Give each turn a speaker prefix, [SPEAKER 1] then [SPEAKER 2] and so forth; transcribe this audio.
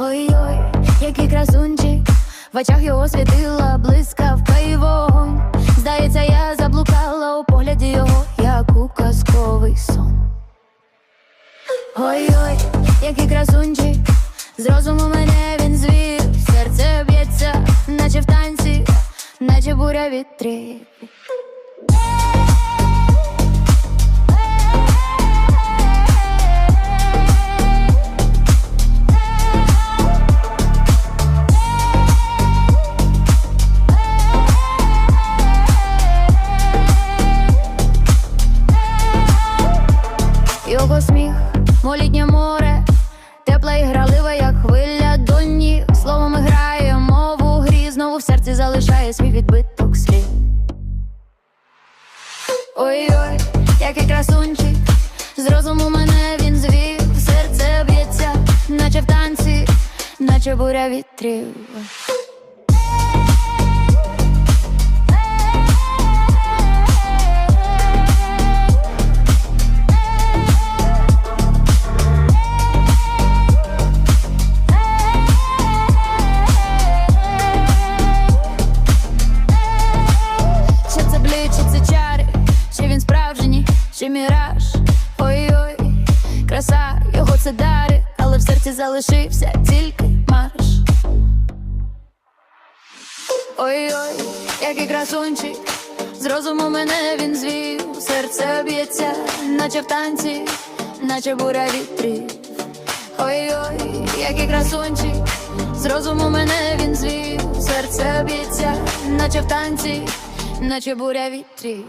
[SPEAKER 1] Ой-ой, який красунчик, в очах його світила блискавка і вогонь. Здається, я заблукала у погляді його, як у казковий сон. Ой-ой, який красунчик, з розуму мене він звів, серце б'ється, наче в танці, наче буря вітрів. Його сміх, молітнє море, тепла і гралива, як хвиля до ніг Словом грає мову грі, знову в серці залишає свій відбиток слів. Ой-ой, який красунчик, з розуму мене він звів, серце б'ється, наче в танці, наче буря вітрів. Чи це чари, чи він справжній, чи міраж. Ой-ой, краса, його це дари, але в серці залишився тільки марш. Ой-ой, який красунчик, з розуму мене він звів, серце б'ється, наче в танці, наче буря вітрів. Ой-ой, який красунчик, з розуму мене він звів, серце б'ється, наче в танці, наче буря вітрів.